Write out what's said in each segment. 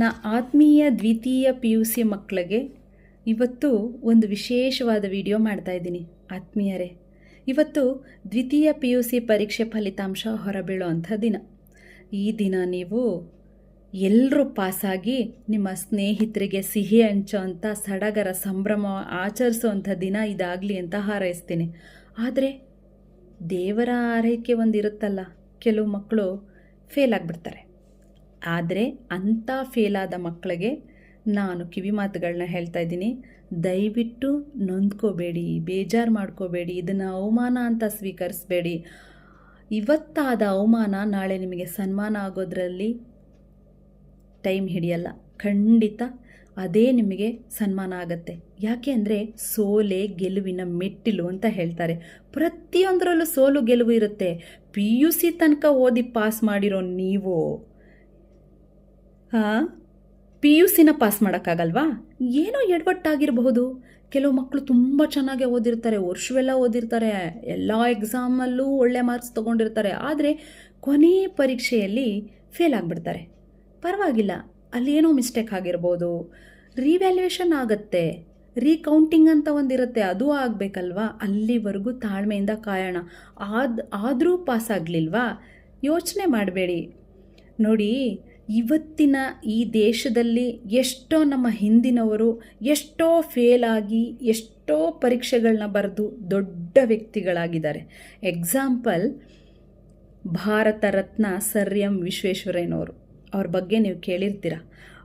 ನನ್ನ ಆತ್ಮೀಯ ದ್ವಿತೀಯ ಪಿ ಯು ಸಿ ಮಕ್ಕಳಿಗೆ ಇವತ್ತು ಒಂದು ವಿಶೇಷವಾದ ವಿಡಿಯೋ ಮಾಡ್ತಾ ಇದ್ದೀನಿ. ಆತ್ಮೀಯರೇ, ಇವತ್ತು ದ್ವಿತೀಯ ಪಿ ಯು ಸಿ ಪರೀಕ್ಷೆ ಫಲಿತಾಂಶ ಹೊರಬೀಳೋವಂಥ ದಿನ. ಈ ದಿನ ನೀವು ಎಲ್ಲರೂ ಪಾಸಾಗಿ ನಿಮ್ಮ ಸ್ನೇಹಿತರಿಗೆ ಸಿಹಿ ಹಂಚೋ ಅಂಥ ಸಡಗರ ಸಂಭ್ರಮ ಆಚರಿಸೋವಂಥ ದಿನ ಇದಾಗಲಿ ಅಂತ ಹಾರೈಸ್ತೀನಿ. ಆದರೆ ದೇವರ ಆರೈಕೆ ಒಂದು ಇರುತ್ತಲ್ಲ ಕೆಲವು ಮಕ್ಕಳು ಫೇಲ್ ಆಗಿಬಿಡ್ತಾರೆ. ಆದರೆ ಅಂಥ ಫೇಲಾದ ಮಕ್ಕಳಿಗೆ ನಾನು ಕಿವಿ ಮಾತುಗಳನ್ನ ಹೇಳ್ತಾ ಇದ್ದೀನಿ. ದಯವಿಟ್ಟು ನೊಂದ್ಕೋಬೇಡಿ, ಬೇಜಾರು ಮಾಡ್ಕೋಬೇಡಿ, ಇದನ್ನು ಅವಮಾನ ಅಂತ ಸ್ವೀಕರಿಸಬೇಡಿ. ಇವತ್ತಾದ ಅವಮಾನ ನಾಳೆ ನಿಮಗೆ ಸನ್ಮಾನ ಆಗೋದ್ರಲ್ಲಿ ಟೈಮ್ ಹಿಡಿಯಲ್ಲ. ಖಂಡಿತ ಅದೇ ನಿಮಗೆ ಸನ್ಮಾನ ಆಗತ್ತೆ. ಯಾಕೆ ಅಂದರೆ ಸೋಲೆ ಗೆಲುವಿನ ಮೆಟ್ಟಿಲು ಅಂತ ಹೇಳ್ತಾರೆ. ಪ್ರತಿಯೊಂದರಲ್ಲೂ ಸೋಲು ಗೆಲುವು ಇರುತ್ತೆ. ಪಿ ಯು ಸಿ ತನಕ ಓದಿ ಪಾಸ್ ಮಾಡಿರೋ ನೀವು ಹಾಂ? ಪಿ ಯು ಸಿನ ಪಾಸ್ ಮಾಡೋಕ್ಕಾಗಲ್ವಾ? ಏನೋ ಎಡವಟ್ಟಾಗಿರಬಹುದು. ಕೆಲವು ಮಕ್ಕಳು ತುಂಬ ಚೆನ್ನಾಗಿ ಓದಿರ್ತಾರೆ, ವರ್ಷವೆಲ್ಲ ಓದಿರ್ತಾರೆ, ಎಲ್ಲ ಎಕ್ಸಾಮಲ್ಲೂ ಒಳ್ಳೆ ಮಾರ್ಕ್ಸ್ ತೊಗೊಂಡಿರ್ತಾರೆ, ಆದರೆ ಕೊನೆ ಪರೀಕ್ಷೆಯಲ್ಲಿ ಫೇಲ್ ಆಗಿಬಿಡ್ತಾರೆ. ಪರವಾಗಿಲ್ಲ, ಅಲ್ಲಿ ಏನೋ ಮಿಸ್ಟೇಕ್ ಆಗಿರ್ಬೋದು. ರಿವ್ಯಾಲ್ಯೂಯೇಷನ್ ಆಗುತ್ತೆ. ರೀಕೌಂಟಿಂಗ್ ಅಂತ ಒಂದಿರುತ್ತೆ, ಅದು ಆಗಬೇಕಲ್ವಾ? ಅಲ್ಲಿವರೆಗೂ ತಾಳ್ಮೆಯಿಂದ ಕಾಯೋಣ. ಆದ, ಆದರೂ ಪಾಸ್ ಆಗಲಿಲ್ವಾ? ಯೋಚನೆ ಮಾಡಬೇಡಿ. ನೋಡಿ ಇವತ್ತಿನ ಈ ದೇಶದಲ್ಲಿ ಎಷ್ಟೋ ನಮ್ಮ ಹಿಂದಿನವರು ಎಷ್ಟೋ ಫೇಲ್ ಆಗಿ, ಎಷ್ಟೋ ಪರೀಕ್ಷೆಗಳನ್ನ ಬರೆದು ದೊಡ್ಡ ವ್ಯಕ್ತಿಗಳಾಗಿದ್ದಾರೆ. Example Bharat Ratna sir M ವಿಶ್ವೇಶ್ವರಯ್ಯನವರು. ಅವ್ರ ಬಗ್ಗೆ ನೀವು ಕೇಳಿರ್ತೀರ.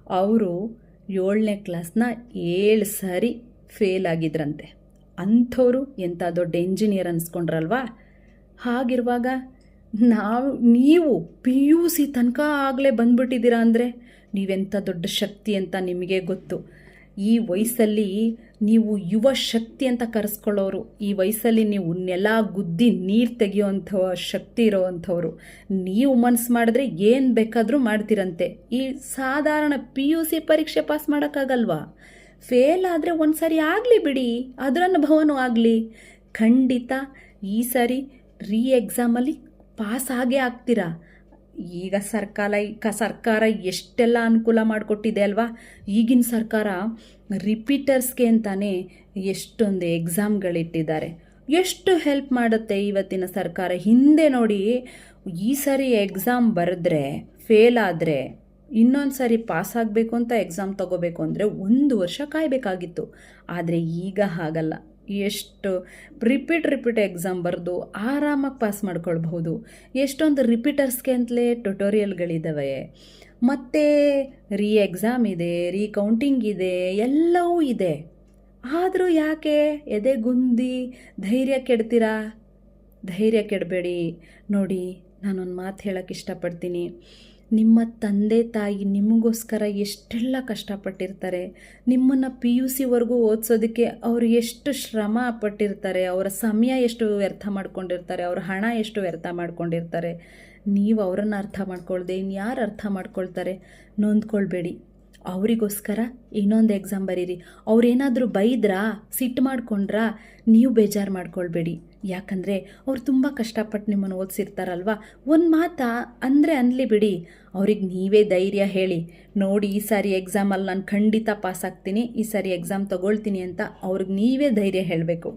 ಅವರು ಏಳನೇ ಕ್ಲಾಸ್ನ ಏಳು ಸಾರಿ ಫೇಲ್ ಆಗಿದ್ರಂತೆ. ಅಂಥವರು ಎಂಥ ದೊಡ್ಡ ಇಂಜಿನಿಯರ್ ಅನ್ಸ್ಕೊಂಡ್ರಲ್ವಾ? ಹಾಗಿರುವಾಗ ನಾವು, ನೀವು ಪಿ ಯು ಸಿ ತನಕ ಆಗಲೇ ಬಂದ್ಬಿಟ್ಟಿದ್ದೀರಾ ಅಂದರೆ ನೀವೆಂಥ ದೊಡ್ಡ ಶಕ್ತಿ ಅಂತ ನಿಮಗೆ ಗೊತ್ತು. ಈ ವಯಸ್ಸಲ್ಲಿ ನೀವು ಯುವ ಶಕ್ತಿ ಅಂತ ಕರೆಸ್ಕೊಳ್ಳೋರು, ಈ ವಯಸ್ಸಲ್ಲಿ ನೀವು ನೆಲ ಗುದ್ದಿ ನೀರು ತೆಗೆಯೋವಂಥ ಶಕ್ತಿ ಇರೋವಂಥವ್ರು, ನೀವು ಮನಸ್ಸು ಮಾಡಿದ್ರೆ ಏನು ಬೇಕಾದರೂ ಮಾಡ್ತೀರಂತೆ. ಈ ಸಾಧಾರಣ ಪಿ ಯು ಸಿ ಪರೀಕ್ಷೆ ಪಾಸ್ ಮಾಡೋಕ್ಕಾಗಲ್ವಾ? ಫೇಲ್ ಆದರೆ ಒಂದು ಸಾರಿ ಆಗಲಿ ಬಿಡಿ ಅದರ ಅನುಭವನೂ ಆಗಲಿ. ಖಂಡಿತ ಈ ಸಾರಿ ರೀ ಎಕ್ಸಾಮಲ್ಲಿ ಪಾಸ್ ಆಗೇ ಆಗ್ತೀರಾ? ಈಗ ಸರ್ಕಾರ ಈಗ ಸರ್ಕಾರ ಎಷ್ಟೆಲ್ಲ ಅನುಕೂಲ ಮಾಡಿಕೊಟ್ಟಿದೆ ಅಲ್ವಾ? ಈಗಿನ ಸರ್ಕಾರ ರಿಪೀಟರ್ಸ್ಗೆ ಅಂತಾನೆ ಎಷ್ಟೊಂದು ಎಕ್ಸಾಮ್ಗಳಿಟ್ಟಿದ್ದಾರೆ. ಎಷ್ಟು ಹೆಲ್ಪ್ ಮಾಡುತ್ತೆ ಇವತ್ತಿನ ಸರ್ಕಾರ? ಹಿಂದೆ ನೋಡಿ ಈ ಸರಿ ಎಕ್ಸಾಮ್ ಬರೆದ್ರೆ, ಫೇಲ್ ಆದರೆ, ಇನ್ನೊಂದು ಸಾರಿ ಪಾಸ್ ಆಗಬೇಕು ಅಂತ ಎಕ್ಸಾಮ್ ತಗೋಬೇಕು ಅಂದರೆ ಒಂದು ವರ್ಷ ಕಾಯಬೇಕಾಗಿತ್ತು. ಆದರೆ ಈಗ ಹಾಗಲ್ಲ. ಎಷ್ಟು ರಿಪೀಟ್ ರಿಪೀಟ್ ಎಕ್ಸಾಮ್ ಬರೆದು ಆರಾಮಾಗಿ ಪಾಸ್ ಮಾಡ್ಕೊಳ್ಬಹುದು. ಎಷ್ಟೊಂದು ರಿಪೀಟರ್ಸ್ಗೆ ಅಂತಲೇ ಟ್ಯುಟೋರಿಯಲ್ಗಳಿದ್ದಾವೆ ಮತ್ತು ರೀ ಎಕ್ಸಾಮ್ ಇದೆ ರೀ ಕೌಂಟಿಂಗ್ ಇದೆ, ಎಲ್ಲವೂ ಇದೆ. ಆದರೂ ಯಾಕೆ ಎದೆಗುಂದಿ ಧೈರ್ಯ ಕೆಡ್ತೀರಾ? ಧೈರ್ಯ ಕೆಡಬೇಡಿ. ನೋಡಿ, ನಾನೊಂದು ಮಾತು ಹೇಳೋಕ್ಕೆ ಇಷ್ಟಪಡ್ತೀನಿ. ನಿಮ್ಮ ತಂದೆ ತಾಯಿ ನಿಮಗೋಸ್ಕರ ಎಷ್ಟೆಲ್ಲ ಕಷ್ಟಪಟ್ಟಿರ್ತಾರೆ, ನಿಮ್ಮನ್ನು ಪಿ ಯು ಸಿವರೆಗೂ ಓದಿಸೋದಕ್ಕೆ ಅವರು ಎಷ್ಟು ಶ್ರಮ ಪಟ್ಟಿರ್ತಾರೆ, ಅವರ ಸಮಯ ಎಷ್ಟು ವ್ಯರ್ಥ ಮಾಡ್ಕೊಂಡಿರ್ತಾರೆ, ಅವ್ರ ಹಣ ಎಷ್ಟು ವ್ಯರ್ಥ ಮಾಡ್ಕೊಂಡಿರ್ತಾರೆ, ನೀವು ಅವರನ್ನು ಅರ್ಥ ಮಾಡ್ಕೊಳ್ದೆ ಇನ್ಯಾರು ಅರ್ಥ ಮಾಡ್ಕೊಳ್ತಾರೆ, ನೊಂದ್ಕೊಳ್ಬೇಡಿ. ಅವರಿಗೋಸ್ಕರ ಇನ್ನೊಂದು ಎಕ್ಸಾಮ್ ಬರೀರಿ. ಅವ್ರೇನಾದರೂ ಬೈದ್ರಾ ಸಿಟ್ಟು ಮಾಡ್ಕೊಂಡ್ರಾ, ನೀವು ಬೇಜಾರು ಮಾಡ್ಕೊಳ್ಬೇಡಿ. ಯಾಕಂದರೆ ಅವ್ರು ತುಂಬ ಕಷ್ಟಪಟ್ಟು ನಿಮ್ಮನ್ನು ಓದಿಸಿರ್ತಾರಲ್ವ? ಒಂದು ಮಾತಾ ಅಂದರೆ ಅನ್ಲಿ ಬಿಡಿ. ಅವ್ರಿಗೆ ನೀವೇ ಧೈರ್ಯ ಹೇಳಿ. ನೋಡಿ ಈ ಸಾರಿ ಎಕ್ಸಾಮಲ್ಲಿ ನಾನು ಖಂಡಿತ ಪಾಸ್ ಆಗ್ತೀನಿ, ಈ ಸಾರಿ ಎಕ್ಸಾಮ್ ತಗೊಳ್ತೀನಿ ಅಂತ ಅವ್ರಿಗೆ ನೀವೇ ಧೈರ್ಯ ಹೇಳಬೇಕು.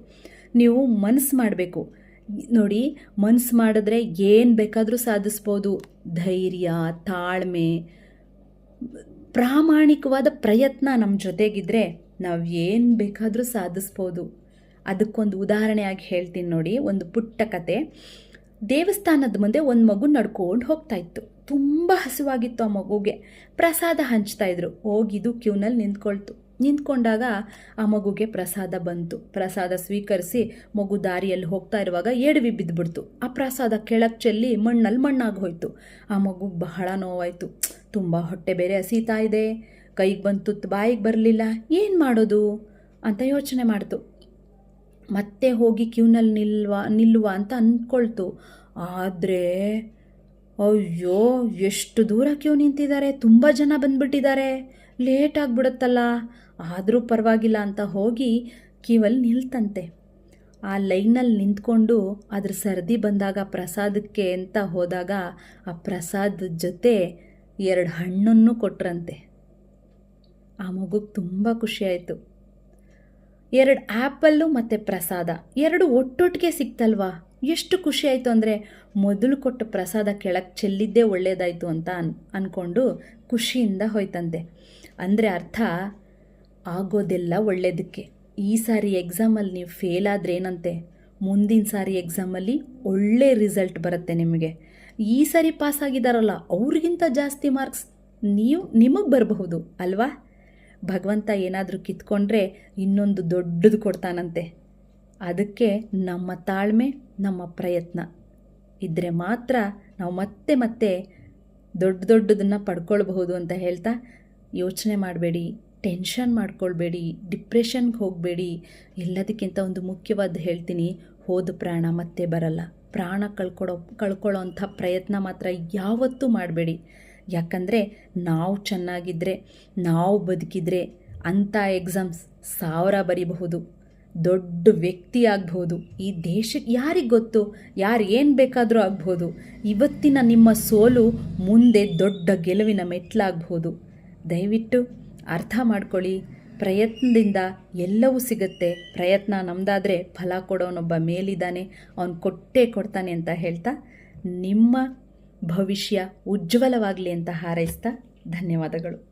ನೀವು ಮನಸ್ಸು ಮಾಡಬೇಕು. ನೋಡಿ ಮನಸ್ಸು ಮಾಡಿದ್ರೆ ಏನು ಬೇಕಾದರೂ ಸಾಧಿಸ್ಬೋದು. ಧೈರ್ಯ, ತಾಳ್ಮೆ ಪ್ರಾಮಾಣಿಕವಾದ ಪ್ರಯತ್ನ ನಮ್ಮ ಜೊತೆಗಿದ್ರೆ ನಾವು ಏನು ಬೇಕಾದರೂ ಸಾಧಿಸ್ಬೋದು. ಅದಕ್ಕೊಂದು ಉದಾಹರಣೆಯಾಗಿ ಹೇಳ್ತೀನಿ ನೋಡಿ, ಒಂದು ಪುಟ್ಟ ಕತೆ. ದೇವಸ್ಥಾನದ ಮುಂದೆ ಒಂದು ಮಗು ನಡ್ಕೊಂಡು ಹೋಗ್ತಾ ಇತ್ತು. ತುಂಬ ಹಸಿವಾಗಿತ್ತು ಆ ಮಗುಗೆ. ಪ್ರಸಾದ ಹಂಚ್ತಾ ಇದ್ರು. ಹೋಗಿದ್ದು ಕ್ಯೂನಲ್ಲಿ ನಿಂತ್ಕೊಳ್ತು. ನಿಂತ್ಕೊಂಡಾಗ ಆ ಮಗುಗೆ ಪ್ರಸಾದ ಬಂತು. ಪ್ರಸಾದ ಸ್ವೀಕರಿಸಿ ಮಗು ದಾರಿಯಲ್ಲಿ ಹೋಗ್ತಾ ಇರುವಾಗ ಎಡವಿ ಬಿದ್ದುಬಿಡ್ತು. ಆ ಪ್ರಸಾದ ಕೆಳಕ್ಕೆ ಚೆಲ್ಲಿ ಮಣ್ಣಲ್ಲಿ ಮಣ್ಣಾಗಿ ಹೋಯ್ತು. ಆ ಮಗು ಬಹಳ ನೋವಾಯಿತು. ತುಂಬ ಹೊಟ್ಟೆ ಬೇರೆ ಹಸೀತಾ ಇದೆ. ಕೈಗೆ ಬಂತು ಬಾಯಿಗೆ ಬರಲಿಲ್ಲ. ಏನು ಮಾಡೋದು? ಅಂತ ಯೋಚನೆ ಮಾಡ್ತು. ಮತ್ತೆ ಹೋಗಿ ಕ್ಯೂನಲ್ಲಿ ನಿಲ್ವ, ನಿಲ್ಲುವ ಅಂತ ಅಂದ್ಕೊಳ್ತು ಆದರೆ, ಅಯ್ಯೋ, ಎಷ್ಟು ದೂರ ಕ್ಯೂ ನಿಂತಿದ್ದಾರೆ. ತುಂಬ ಜನ ಬಂದ್ಬಿಟ್ಟಿದ್ದಾರೆ. ಲೇಟ್ ಆಗಿಬಿಡುತ್ತಲ್ಲ. ಆದರೂ ಪರವಾಗಿಲ್ಲ ಅಂತ ಹೋಗಿ ಕ್ಯೂವಲ್ಲಿ ನಿಲ್ತಂತೆ. ಆ ಲೈನಲ್ಲಿ ನಿಂತ್ಕೊಂಡು ಅದ್ರ ಸರ್ದಿ ಬಂದಾಗ ಪ್ರಸಾದಕ್ಕೆ ಅಂತ ಹೋದಾಗ ಆ ಪ್ರಸಾದದ ಜೊತೆ ಎರಡು ಹಣ್ಣನ್ನು ಕೊಟ್ರಂತೆ. ಆ ಮಗುಗೆ ತುಂಬ ಖುಷಿಯಾಯಿತು ಎರಡು ಆ್ಯಪಲ್ಲು ಮತ್ತು ಪ್ರಸಾದ, ಎರಡು ಒಟ್ಟೊಟ್ಟಿಗೆ ಸಿಕ್ತಲ್ವಾ? ಎಷ್ಟು ಖುಷಿಯಾಯಿತು ಅಂದರೆ ಮೊದಲು ಕೊಟ್ಟ ಪ್ರಸಾದ ಕೆಳಕ್ಕೆ ಚೆಲ್ಲಿದ್ದೇ ಒಳ್ಳೆಯದಾಯಿತು ಅಂತ ಅನ್ ಅಂದ್ಕೊಂಡು ಖುಷಿಯಿಂದ ಹೋಯ್ತಂತೆ. ಅಂದರೆ ಅರ್ಥ, ಆಗೋದೆಲ್ಲ ಒಳ್ಳೆಯದಕ್ಕೆ ಈ ಸಾರಿ ಎಕ್ಸಾಮಲ್ಲಿ ನೀವು ಫೇಲ್ ಆದರೆ ಏನಂತೆ ಮುಂದಿನ ಸಾರಿ ಎಕ್ಸಾಮಲ್ಲಿ ಒಳ್ಳೆ ರಿಸಲ್ಟ್ ಬರುತ್ತೆ ನಿಮಗೆ. ಈ ಸಾರಿ ಪಾಸ್ ಆಗಿದ್ದಾರಲ್ಲ ಅವ್ರಿಗಿಂತ ಜಾಸ್ತಿ ಮಾರ್ಕ್ಸ್ ನೀವು ನಿಮಗೆ ಬರಬಹುದು, ಅಲ್ವಾ? ಭಗವಂತ ಏನಾದರೂ ಕಿತ್ಕೊಂಡ್ರೆ ಇನ್ನೊಂದು ದೊಡ್ಡದು ಕೊಡ್ತಾನಂತೆ. ಅದಕ್ಕೆ ನಮ್ಮ ತಾಳ್ಮೆ, ನಮ್ಮ ಪ್ರಯತ್ನ. ಇದ್ದರೆ ಮಾತ್ರ ನಾವು ಮತ್ತೆ ಮತ್ತೆ ದೊಡ್ಡ ದೊಡ್ಡದನ್ನು ಪಡ್ಕೊಳ್ಬಹುದು ಅಂತ ಹೇಳ್ತಾ ಯೋಚನೆ ಮಾಡಬೇಡಿ ಟೆನ್ಷನ್ ಮಾಡ್ಕೊಳ್ಬೇಡಿ ಡಿಪ್ರೆಷನ್ಗೆ ಹೋಗಬೇಡಿ. ಎಲ್ಲದಕ್ಕಿಂತ ಒಂದು ಮುಖ್ಯವಾದ ಹೇಳ್ತೀನಿ, ಹೋದ ಪ್ರಾಣ ಮತ್ತೆ ಬರಲ್ಲ. ಪ್ರಾಣ ಕಳ್ಕೊಡೋ ಕಳ್ಕೊಳ್ಳೋ ಅಂಥ ಪ್ರಯತ್ನ ಮಾತ್ರ ಯಾವತ್ತೂ ಮಾಡಬೇಡಿ. ಯಾಕಂದರೆ ನಾವು ಚೆನ್ನಾಗಿದ್ದರೆ ನಾವು ಬದುಕಿದ್ರೆ ಅಂಥ ಎಕ್ಸಾಮ್ಸ್ ಸಾವಿರ ಬರಿಬಹುದು. ದೊಡ್ಡ ವ್ಯಕ್ತಿ ಆಗ್ಬೋದು ಈ ದೇಶಕ್ಕೆ ಯಾರಿಗೆ ಗೊತ್ತು? ಯಾರು ಏನು ಬೇಕಾದರೂ ಆಗ್ಬೋದು ಇವತ್ತಿನ ನಿಮ್ಮ ಸೋಲು ಮುಂದೆ ದೊಡ್ಡ ಗೆಲುವಿನ ಮೆಟ್ಲಾಗ್ಬೋದು ದಯವಿಟ್ಟು ಅರ್ಥ ಮಾಡ್ಕೊಳ್ಳಿ. ಪ್ರಯತ್ನದಿಂದ ಎಲ್ಲವೂ ಸಿಗುತ್ತೆ. ಪ್ರಯತ್ನ ನಮ್ಮದಾದರೆ ಫಲ ಕೊಡೋನೊಬ್ಬ ಮೇಲಿದ್ದಾನೆ, ಅವನು ಕೊಟ್ಟೇ ಕೊಡ್ತಾನೆ ಅಂತ ಹೇಳ್ತಾ ನಿಮ್ಮ ಭವಿಷ್ಯ ಉಜ್ವಲವಾಗಲಿ ಅಂತ ಹಾರೈಸ್ತಾ ಧನ್ಯವಾದಗಳು.